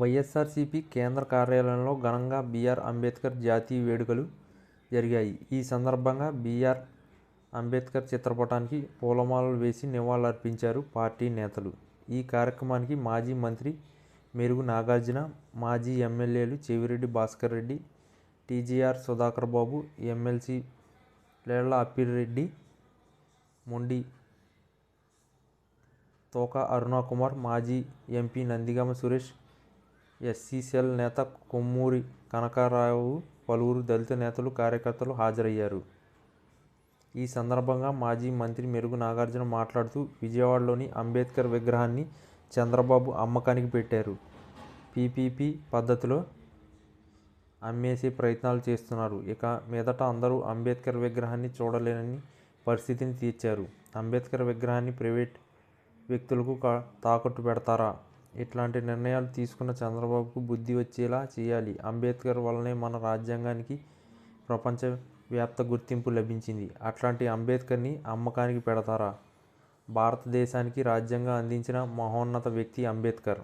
వైఎస్ఆర్సీపీ కేంద్ర కార్యాలయంలో ఘనంగా బీఆర్ అంబేద్కర్ జాతీయ వేడుకలు జరిగాయి. ఈ సందర్భంగా బీఆర్ అంబేద్కర్ చిత్రపటానికి పూలమాలలు వేసి నివాళులర్పించారు పార్టీ నేతలు. ఈ కార్యక్రమానికి మాజీ మంత్రి మెరుగు నాగార్జున మాజీ ఎమ్మెల్యేలు Chevireddy Bhaskar Reddy TGR Sudhakar Babu MLC Lella Appireddy Mondithoka Arunakumar మాజీ ఎంపీ నందిగామ సురేష్ ఎస్సీసీఎల్ నేత కొమ్మూరి కనకారావు పలువురు దళిత నేతలు కార్యకర్తలు హాజరయ్యారు. ఈ సందర్భంగా మాజీ మంత్రి మెరుగు నాగార్జున మాట్లాడుతూ విజయవాడలోని అంబేద్కర్ విగ్రహాన్ని చంద్రబాబు అమ్మకానికి పెట్టారు. పీపీపీ పద్ధతిలో అమ్మేసే ప్రయత్నాలు చేస్తున్నారు. ఇక మీదట అందరూ అంబేద్కర్ విగ్రహాన్ని చూడలేని పరిస్థితిని తీర్చారు. అంబేద్కర్ విగ్రహాన్ని ప్రైవేట్ వ్యక్తులకు కా తాకట్టు పెడతారా? ఇట్లాంటి నిర్ణయాలు తీసుకున్న చంద్రబాబుకు బుద్ధి వచ్చేలా చేయాలి. అంబేద్కర్ వల్లనే మన రాజ్యాంగానికి ప్రపంచ వ్యాప్త గుర్తింపు లభించింది. అట్లాంటి అంబేద్కర్ని అమ్మకానికి పెడతారా? భారతదేశానికి రాజ్యాంగం అందించిన మహోన్నత వ్యక్తి అంబేద్కర్.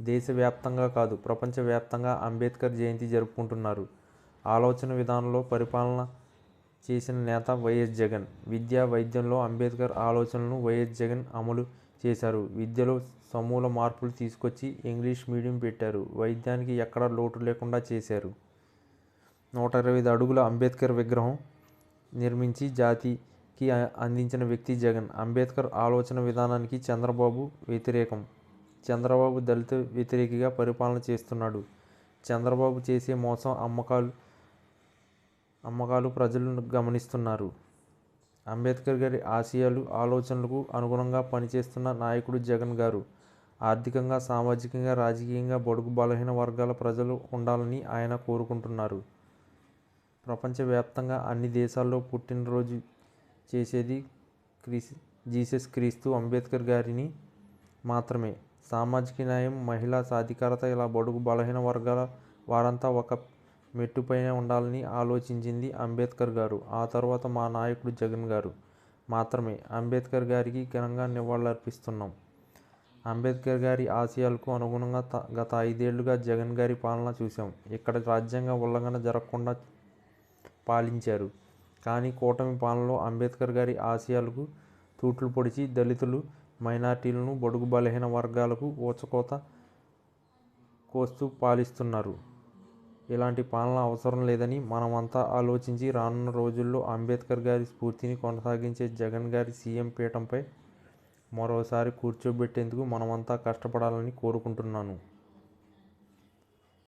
దేశవ్యాప్తంగా కాదు ప్రపంచవ్యాప్తంగా అంబేద్కర్ జయంతి జరుపుకుంటున్నారు. ఆలోచన విధానంలో పరిపాలన చేసిన నేత వైఎస్ జగన్. విద్యా వైద్యంలో అంబేద్కర్ ఆలోచనలను వైఎస్ జగన్ అమలు చేశారు. విద్యలో సమూల మార్పులు తీసుకొచ్చి ఇంగ్లీష్ మీడియం పెట్టారు. వైద్యానికి ఎక్కడా లోటు లేకుండా చేశారు. నూట ఇరవై ఐదు అడుగుల అంబేద్కర్ విగ్రహం నిర్మించి జాతికి అందించిన వ్యక్తి జగన్. అంబేద్కర్ ఆలోచన విధానానికి చంద్రబాబు వ్యతిరేకం. చంద్రబాబు దళిత వ్యతిరేకిగా పరిపాలన చేస్తున్నాడు. చంద్రబాబు చేసే మోసం అమ్మకాలు అమ్మకాలు ప్రజలు గమనిస్తున్నారు. అంబేద్కర్ గారి ఆశయాలు ఆలోచనలకు అనుగుణంగా పనిచేస్తున్న నాయకుడు జగన్ గారు. ఆర్థికంగా సామాజికంగా రాజకీయంగా బడుగు బలహీన వర్గాల ప్రజలు ఉండాలని ఆయన కోరుకుంటున్నారు. ప్రపంచవ్యాప్తంగా అన్ని దేశాల్లో పుట్టినరోజు చేసేది క్రీస్ జీసస్ క్రీస్తు అంబేద్కర్ గారిని మాత్రమే. సామాజిక న్యాయం మహిళా సాధికారత ఇలా బడుగు బలహీన వర్గాల వారంతా ఒక మెట్టుపైన ఉండాలని ఆలోచించింది అంబేద్కర్ గారు. ఆ తర్వాత మా నాయకుడు జగన్ గారు. మాత్రమే. అంబేద్కర్ గారికి ఘనంగా నివాళులర్పిస్తున్నాం. అంబేద్కర్ గారి ఆశయాలకు అనుగుణంగా గత ఐదేళ్ళుగా జగన్ గారి పాలన చూసాం ఇక్కడ రాజ్యాంగ ఉల్లంఘన జరగకుండా పాలించారు. కానీ కూటమి పాలనలో అంబేద్కర్ గారి ఆశయాలకు తూట్లు పొడిచి దళితులు మైనార్టీలను బడుగు బలహీన వర్గాలకు ఊచకోత కోస్తూ పాలిస్తున్నారు. ఇలాంటి పాలన అవసరం లేదని మనమంతా ఆలోచించి రానున్న రోజుల్లో అంబేద్కర్ గారి స్ఫూర్తిని కొనసాగించే జగన్ గారి సీఎం పీఠంపై మరోసారి కూర్చోబెట్టేందుకు మనమంతా కష్టపడాలని కోరుకుంటున్నాను.